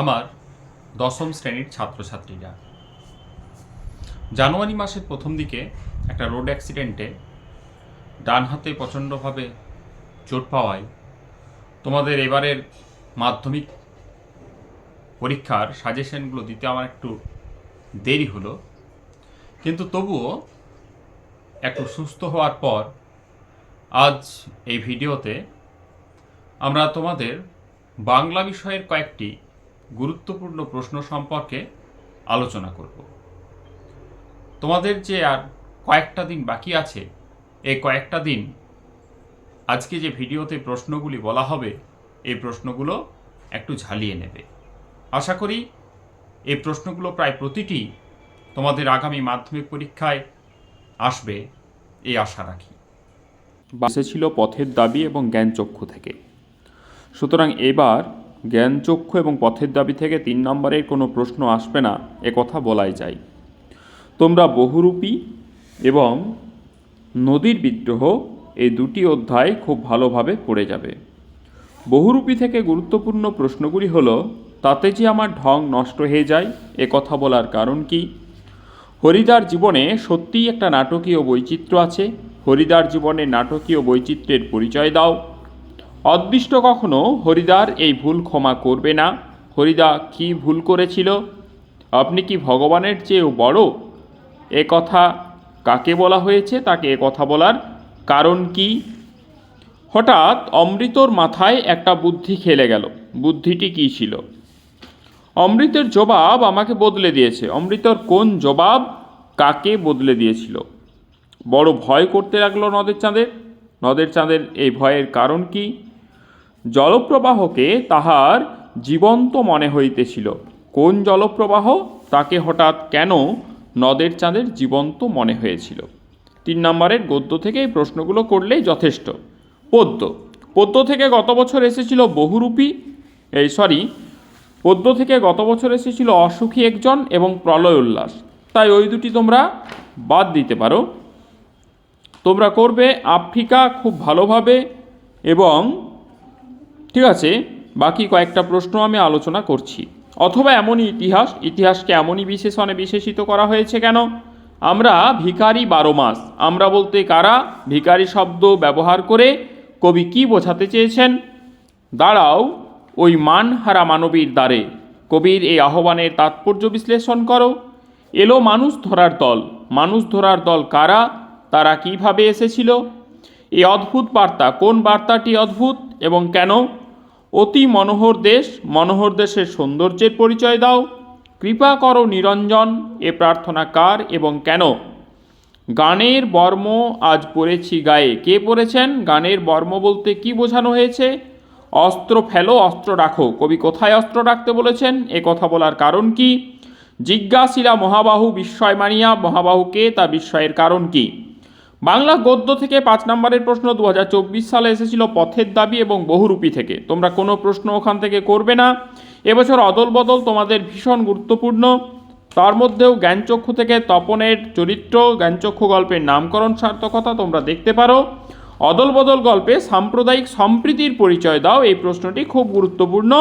আমার দশম শ্রেণির ছাত্রছাত্রীরা। জানুয়ারি মাসের প্রথম দিকে একটা রোড অ্যাক্সিডেন্টে ডান হাতে প্রচণ্ডভাবে চোট পাওয়ায় তোমাদের এবারের মাধ্যমিক পরীক্ষার সাজেশনগুলো দিতে আমার একটু দেরি হলো। কিন্তু তবুও একটু সুস্থ হওয়ার পর আজ এই ভিডিওতে আমরা তোমাদের বাংলা বিষয়ের কয়েকটি গুরুত্বপূর্ণ প্রশ্ন সম্পর্কে আলোচনা করব। তোমাদের যে আর কয়েকটা দিন বাকি আছে, এই কয়েকটা দিন আজকে যে ভিডিওতে প্রশ্নগুলি বলা হবে, এই প্রশ্নগুলো একটু ঝালিয়ে নেবে। আশা করি এই প্রশ্নগুলো প্রায় প্রতিটি তোমাদের আগামী মাধ্যমিক পরীক্ষায় আসবে, এই আশা রাখি। বাসে ছিল পথের দাবি এবং জ্ঞানচক্ষু থেকে। সুতরাং এবার জ্ঞানচক্ষু এবং পথের দাবি থেকে তিন নম্বরের কোনো প্রশ্ন আসবে না কথা বলাই যায়। তোমরা বহুরূপী এবং নদীর বিদ্রোহ এই দুটি অধ্যায় খুব ভালোভাবে পড়ে যাবে। বহুরূপী থেকে গুরুত্বপূর্ণ প্রশ্নগুলি হলো, তাতে যে আমার ঢং নষ্ট হয়ে যায়, এ কথা বলার কারণ কি? হরিদার জীবনে সত্যিই একটা নাটকীয় বৈচিত্র্য আছে। হরিদার জীবনে নাটকীয় বৈচিত্র্যের পরিচয় দাও। অদৃষ্ট কখনো হরিদার এই ভুল ক্ষমা করবে না। হরিদা কি ভুল করেছিল? আপনি কি ভগবানের চেয়েও বড়? এ কথা কাকে বলা হয়েছে তাকে এ কথা বলার কারণ কি? হঠাৎ অমৃতর মাথায় একটা বুদ্ধি খেলে গেল। বুদ্ধিটি কী ছিল? অমৃতের জবাব আমাকে বদলে দিয়েছে। অমৃতর কোন জবাব কাকে বদলে দিয়েছিল? বড় ভয় করতে লাগল নদের চাঁদের নদের চাঁদের এই ভয়ের কারণ কি? জলপ্রবাহকে তাহার জীবন্ত মনে হইতেছিল। কোন জলপ্রবাহ? তাকে হঠাৎ কেন নদের চাঁদের জীবন্ত মনে হয়েছিল? তিন নম্বরের গদ্য থেকে এই প্রশ্নগুলো করলেই যথেষ্ট। পদ্য। পদ্য থেকে গত বছর এসেছিল বহুরূপী, এই সরি, পদ্য থেকে গত বছর এসেছিল অসুখী একজন এবং প্রলয় উল্লাস তাই ওই দুটি তোমরা বাদ দিতে পারো। তোমরা করবে আফ্রিকা খুব ভালোভাবে এবং, ঠিক আছে, বাকি কয়েকটা প্রশ্ন আমি আলোচনা করছি। অথবা এমনই ইতিহাস, ইতিহাসকে এমনই বিশেষণে বিশেষিত করা হয়েছে কেন? আমরা ভিখারি বারো মাস। আমরা বলতে কারা? ভিখারি শব্দ ব্যবহার করে কবি কি বোঝাতে চেয়েছেন? দাঁড়াও, ওই মানহারা মানবীর দ্বারে। কবির এই আহ্বানের তাৎপর্য বিশ্লেষণ করো। এলো মানুষ ধরার দল। মানুষ ধরার দল কারা? তারা কীভাবে এসেছিল? এই অদ্ভুত বার্তা। কোন বার্তাটি অদ্ভুত এবং কেন? অতি মনোহর দেশ, মনোহর দেশের সৌন্দর্যের পরিচয় দাও। কৃপা করো নিরঞ্জন, এ প্রার্থনা কার এবং কেন? গানের বর্ম আজ পড়েছি গায়ে। কে পড়েছেন? গানের বর্ম বলতে কি বোঝানো হয়েছে? অস্ত্র ফেলো, অস্ত্র রাখো। কবি কোথায় অস্ত্র রাখতে বলেছেন? এ কথা বলার কারণ কি? জিজ্ঞাসিলা মহাবাহু বিস্ময় মানিয়া। মহাবাহুকে তা বিস্ময়ের কারণ কি? বাংলা গদ্য থেকে পাঁচ নম্বরের প্রশ্ন দু হাজার চব্বিশ সালে এসেছিল পথের দাবি এবং বহুরূপী থেকে। তোমরা কোনো প্রশ্ন ওখান থেকে করবে না। এবছর অদল বদল তোমাদের ভীষণ গুরুত্বপূর্ণ। তার মধ্যেও জ্ঞানচক্ষু থেকে তপনের চরিত্র, জ্ঞানচক্ষু গল্পের নামকরণ সার্থকতা তোমরা দেখতে পারো। অদল বদল গল্পে সাম্প্রদায়িক সম্প্রীতির পরিচয় দাও, এই প্রশ্নটি খুব গুরুত্বপূর্ণ।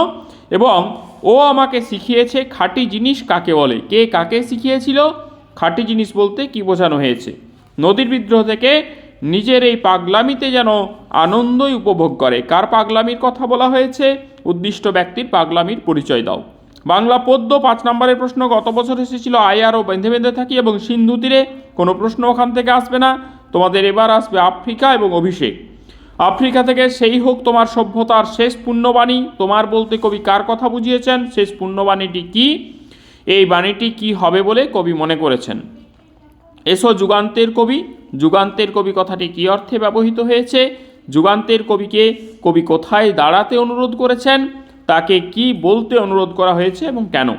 এবং ও আমাকে শিখিয়েছে খাঁটি জিনিস কাকে বলে, কে কাকে শিখিয়েছিল, খাঁটি জিনিস বলতে কি বোঝানো হয়েছে। নদীর বিদ্রোহ থেকে নিজের এই পাগলামিতে যেন আনন্দই উপভোগ করে। কার পাগলামির কথা বলা হয়েছে? উদ্দিষ্ট ব্যক্তির পাগলামির পরিচয় দাও। বাংলা পদ্য পাঁচ নম্বরের প্রশ্ন, গত বছর এসেছিল আয়ার ও বেঁধে বেঁধে থাকি এবং সিন্ধু তীরে কোনো প্রশ্ন ওখান থেকে আসবে না। তোমাদের এবার আসবে আফ্রিকা এবং অভিষেক। আফ্রিকা থেকে সেই হোক তোমার সভ্যতার শেষ পুণ্যবাণী। তোমার বলতে কবি কার কথা বুঝিয়েছেন? শেষ পুণ্যবাণীটি কি? এই বাণীটি কি হবে বলে কবি মনে করেছেন। এসো যুগান্তের কবি। যুগান্তের কবি কথাটি কী অর্থে ব্যবহৃত হয়েছে? যুগান্তের কবিকে কবি কোথায় দাঁড়াতে অনুরোধ করেছেন? তাকে কি বলতে অনুরোধ করা হয়েছে এবং কেন?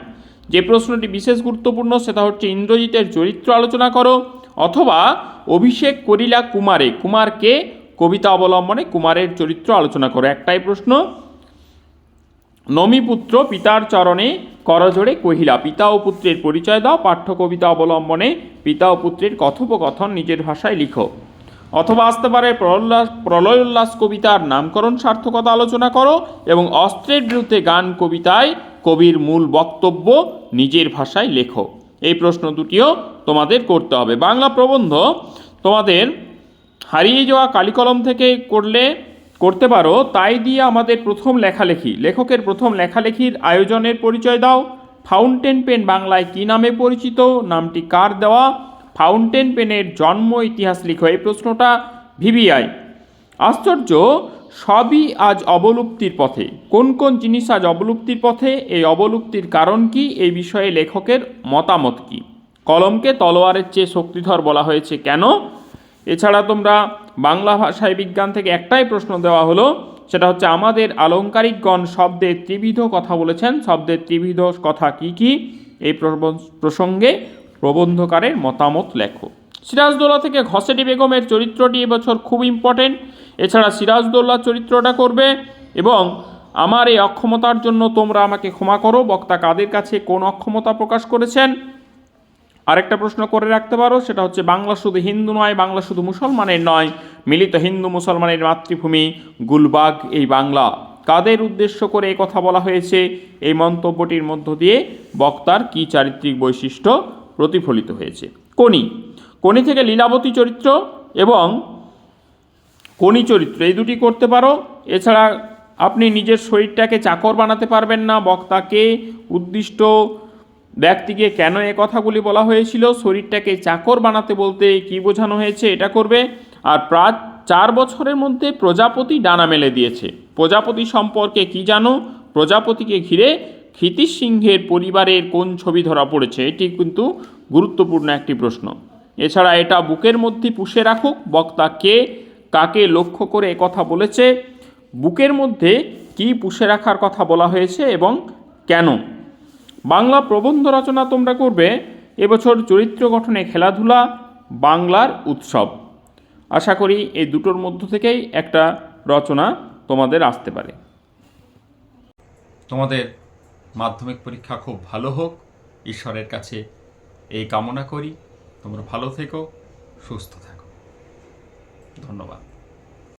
যে প্রশ্নটি বিশেষ গুরুত্বপূর্ণ, সেটা হচ্ছে ইন্দ্রজিতের চরিত্র আলোচনা করো অথবা অভিষেক করিলা কুমারে। কুমারকে কবিতা অবলম্বনে কুমারের চরিত্র আলোচনা করো। একটাই প্রশ্ন নমিপুত্র পিতার চরণে করজোড়ে কহিলা, পিতা ও পুত্রের পরিচয় দাও পাঠ্য কবিতা অবলম্বনে পিতা ও পুত্রের কথোপকথন নিজের ভাষায় লিখো। অথবা আসতে পারে প্রলয় উল্লাস কবিতার নামকরণ সার্থকতা আলোচনা করো এবং অস্ত্রের বিরুদ্ধে গান কবিতায় কবির মূল বক্তব্য নিজের ভাষায় লেখো। এই প্রশ্ন দুটিও তোমাদের করতে হবে। বাংলা প্রবন্ধ তোমাদের হারিয়ে যাওয়া কালিকলম থেকে করলে করতে পারো, তাই দিয়ে আমাদের প্রথম লেখালেখি। লেখকের প্রথম লেখালেখির আয়োজনের পরিচয় দাও। ফাউন্টেন পেন বাংলায় কী নামে পরিচিত? নামটি কার দেওয়া? ফাউন্টেন পেনের জন্ম ইতিহাস লিখো। এই প্রশ্নটা ভিভিআই। আশ্চর্য, সবই আজ অবলুপ্তির পথে। কোন কোন জিনিস আজ অবলুপ্তির পথে? এই অবলুপ্তির কারণ কি? এই বিষয়ে লেখকের মতামত কি? কলমকে তলোয়ারের চেয়ে শক্তিধর বলা হয়েছে কেন? এছাড়া তোমরা বাংলা ভাষায় বিজ্ঞান থেকে একটাই প্রশ্ন দেওয়া হলো, সেটা হচ্ছে আমাদের আলংকারিকগণ শব্দের ত্রিবিধ কথা বলেছেন। শব্দের ত্রিবিধ কথা কি কি? এই প্রসঙ্গে প্রবন্ধকারের মতামত লেখো। সিরাজদৌল্লা থেকে ঘসেটি বেগমের চরিত্রটি এবছর খুব ইম্পর্টেন্ট এছাড়া সিরাজদৌল্লার চরিত্রটা করবে এবং আমার এই অক্ষমতার জন্য তোমরা আমাকে ক্ষমা করো। বক্তা কাদের কাছে কোন অক্ষমতা প্রকাশ করেছেন? আরেকটা প্রশ্ন করে রাখতে পারো, সেটা হচ্ছে বাংলা শুধু হিন্দু নয়, বাংলা শুধু মুসলমানের নয়, মিলিত হিন্দু মুসলমানের মাতৃভূমি গুলবাগ, এই বাংলা। কাদের উদ্দেশ্য করে এই কথা বলা হয়েছে? এই মন্তব্যটির মধ্য দিয়ে বক্তার কী চারিত্রিক বৈশিষ্ট্য প্রতিফলিত হয়েছে? কোনি কোনি থেকে লীলাবতী চরিত্র এবং কোনি চরিত্র, এই দুটি করতে পারো। এছাড়া আপনি নিজের শরীরটাকে চাকর বানাতে পারবেন না, বক্তাকে উদ্দিষ্ট ব্যক্তিকে কেন এ কথাগুলি বলা হয়েছিল? শরীরটাকে চাকর বানাতে বলতে কি বোঝানো হয়েছে? এটা করবে। আর প্রায় চার বছরের মধ্যে প্রজাপতি ডানা মেলে দিয়েছে। প্রজাপতি সম্পর্কে কি জানো? প্রজাপতিকে ঘিরে ক্ষিতিশ সিংহের পরিবারের কোন ছবি ধরা পড়েছে? এটি কিন্তু গুরুত্বপূর্ণ একটি প্রশ্ন। এছাড়া এটা বুকের মধ্যে পুষে রাখুক। বক্তা কে কাকে লক্ষ্য করে কথা বলেছে? বুকের মধ্যে কি পুষে রাখার কথা বলা হয়েছে এবং কেন? বাংলা প্রবন্ধ রচনা তোমরা করবে। এবছর চরিত্র গঠনে খেলাধুলা, বাংলার উৎসব। আশা করি এই দুটোর মধ্য থেকেই একটা রচনা তোমাদের আসতে পারে। তোমাদের মাধ্যমিক পরীক্ষা খুব ভালো হোক। ঈশ্বরের কাছে এই কামনা করি। তোমরা ভালো থেকো, সুস্থ থাকো। ধন্যবাদ।